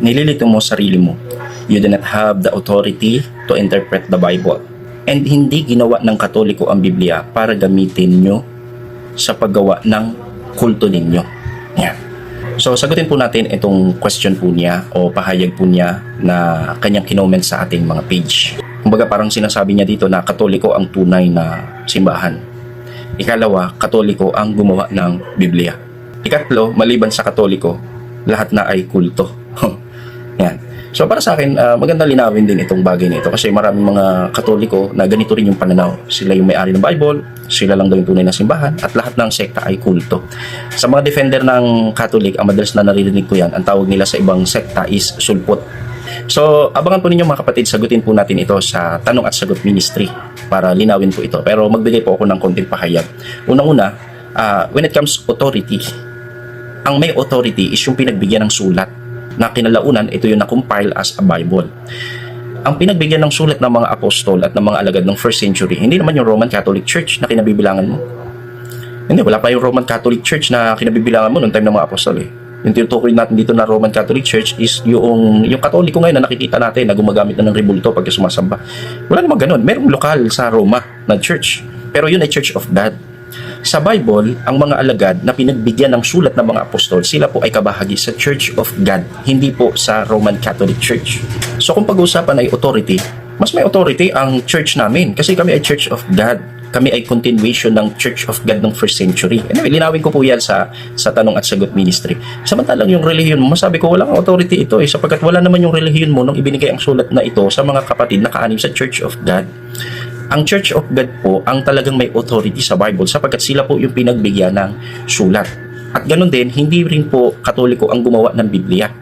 nililito mo sarili mo. You do not have the authority to interpret the Bible. And hindi ginawa ng Katoliko ang Biblia para gamitin nyo sa paggawa ng kulto ninyo. Yan. So, sagutin po natin itong question po niya o pahayag po niya na kanyang kinoment sa ating mga page. Kumbaga parang sinasabi niya dito na katoliko ang tunay na simbahan. Ikalawa, katoliko ang gumawa ng Biblia. Ikatlo, maliban sa katoliko, lahat na ay kulto. Yan. So para sa akin, ah, maganda linawin din itong bagay na ito kasi maraming mga katoliko na ganito rin yung pananaw. Sila yung may-ari ng Bible, sila lang daw yung tunay na simbahan at lahat ng sekta ay kulto. Sa mga defender ng Catholic, ang madalas na naririnig ko yan, ang tawag nila sa ibang sekta is sulpot. So, abangan po ninyo mga kapatid, sagutin po natin ito sa Tanong at Sagot Ministry para linawin po ito. Pero magbigay po ako ng konting pahayag. Unang-una, ah, when it comes authority, ang may authority is yung pinagbigyan ng sulat na kinalaunan, ito yung na-compile as a Bible. Ang pinagbigyan ng sulat ng mga apostol at ng mga alagad ng first century, hindi naman yung Roman Catholic Church na kinabibilangan mo. Hindi, wala pa yung Roman Catholic Church na kinabibilangan mo noong time ng mga apostol eh. Yung tinutukoy natin dito na Roman Catholic Church is yung yung Katoliko ngayon na nakikita natin na gumagamit na ng rebulto pag sumasamba. Wala namang ganun. Merong lokal sa Roma na church. Pero yun ay Church of God. Sa Bible, ang mga alagad na pinagbigyan ng sulat ng mga apostol, sila po ay kabahagi sa Church of God, hindi po sa Roman Catholic Church. So kung pag-uusapan ay authority, mas may authority ang church namin kasi kami ay Church of God. Kami ay continuation ng Church of God ng first century. Anyway, linawin ko po yan sa, sa Tanong at Sagot Ministry. Samantalang yung relihiyon mo, masabi ko walang authority ito eh, sapagkat wala naman yung relihiyon mo nung ibinigay ang sulat na ito sa mga kapatid na kaanim sa Church of God. Ang Church of God po ang talagang may authority sa Bible sapagkat sila po yung pinagbigyan ng sulat. At ganun din, hindi rin po katoliko ang gumawa ng Biblia.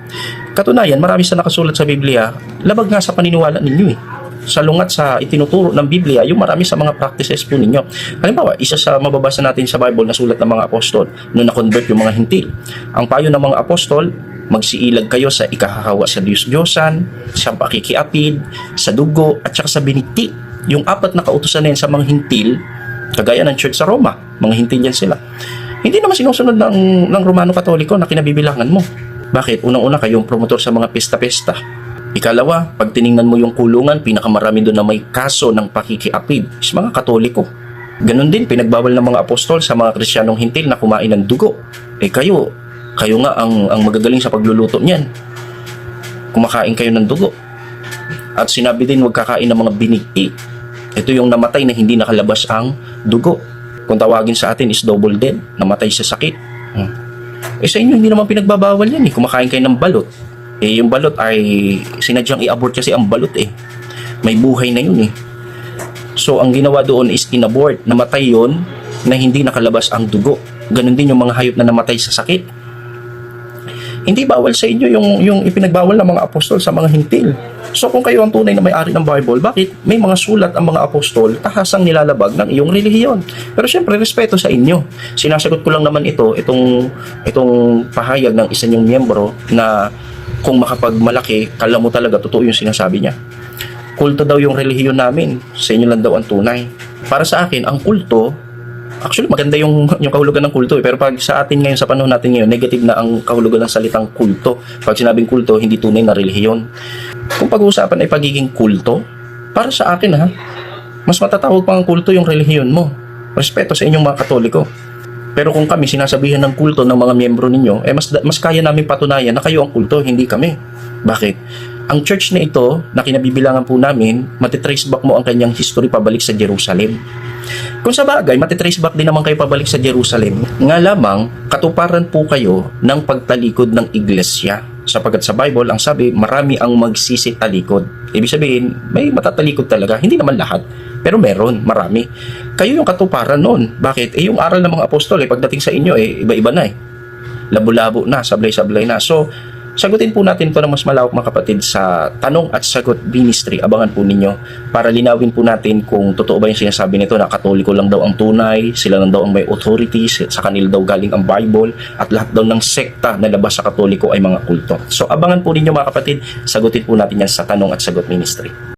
Katunayan, marami sa nakasulat sa Biblia, labag nga sa paniniwala ninyo eh. Sa lungat sa itinuturo ng Biblia, yung marami sa mga practices po ninyo. Halimbawa, isa sa mababasa natin sa Bible na sulat ng mga apostol, nung na-convert yung mga hintil. Ang payo ng mga apostol, magsiilag kayo sa ikahahawa sa Diyos-Diyosan, sa pakikiapid, sa dugo, at saka sa biniti. Yung apat na kautusan na yan sa mga hintil, kagaya ng church sa Roma, mga hintil yan sila. Hindi naman sinusunod ng, ng Romano Katoliko na kinabibilangan mo. Bakit? Unang-una kayong promotor sa mga pesta-pesta. Ikalawa, pag tiningnan mo yung kulungan, pinakamarami doon na may kaso ng pakikiapid is mga katoliko. Ganon din, pinagbawal ng mga apostol sa mga kristyanong hintil na kumain ng dugo. Eh kayo, kayo nga ang, ang magagaling sa pagluluto niyan. Kumakain kayo ng dugo. At sinabi din huwag kakain ng mga binigti. Ito yung namatay na hindi nakalabas ang dugo. Kung tawagin sa atin is double dead, namatay sa sakit. Hmm. Eh sa inyo hindi naman pinagbabawal yan eh. Kumakain kayo ng balot. Eh yung balot ay sinadyang i-abort kasi ang balot eh. May buhay na yun eh. So ang ginawa doon is inabort. Namatay yon na hindi nakalabas ang dugo. Ganon din yung mga hayop na namatay sa sakit. Hindi bawal sa inyo yung, yung ipinagbawal ng mga apostol sa mga hintil. So kung kayo ang tunay na may-ari ng Bible, bakit may mga sulat ang mga apostol tahasang nilalabag ng iyong relihiyon? Pero syempre, respeto sa inyo. Sinasagot ko lang naman ito, itong, itong pahayag ng isa niyong miyembro na kung makapagmalaki, kala mo talaga totoo yung sinasabi niya. Kulto daw yung relihiyon namin, sa inyo lang daw ang tunay. Para sa akin, ang kulto, actually maganda yung, yung kahulugan ng kulto eh. Pero pag sa atin ngayon, sa panahon natin ngayon, negative na ang kahulugan ng salitang kulto. Pag sinabing kulto, hindi tunay na relihiyon. Kung pag-uusapan ay pagiging kulto, para sa akin ha, mas matatawag pa ang kulto yung relihiyon mo. Respeto sa inyong mga katoliko. Pero kung kami sinasabihan ng kulto ng mga miyembro ninyo, eh mas, mas kaya namin patunayan na kayo ang kulto, hindi kami. Bakit? Ang church na ito, na kinabibilangan po namin, matitrace back mo ang kanyang history pabalik sa Jerusalem. Kung sa bagay, matitrace back din naman kayo pabalik sa Jerusalem. Nga lamang, katuparan po kayo ng pagtalikod ng iglesia. Sapagkat sa Bible, ang sabi, marami ang magsisitalikod. Ibig sabihin, may matatalikod talaga. Hindi naman lahat. Pero meron, marami. Kayo yung katuparan noon. Bakit? Eh yung aral ng mga apostol, eh, pagdating sa inyo, eh, iba-iba na eh. Labo-labo na, sablay-sablay na. So, sagutin po natin ito ng mas malawak mga kapatid sa Tanong at Sagot Ministry. Abangan po ninyo para linawin po natin kung totoo ba yung sinasabi nito na katoliko lang daw ang tunay, sila lang daw ang may authority, sa kanila daw galing ang Bible, at lahat daw ng sekta na labas sa katoliko ay mga kulto. So abangan po ninyo mga kapatid, sagutin po natin yan sa Tanong at Sagot Ministry.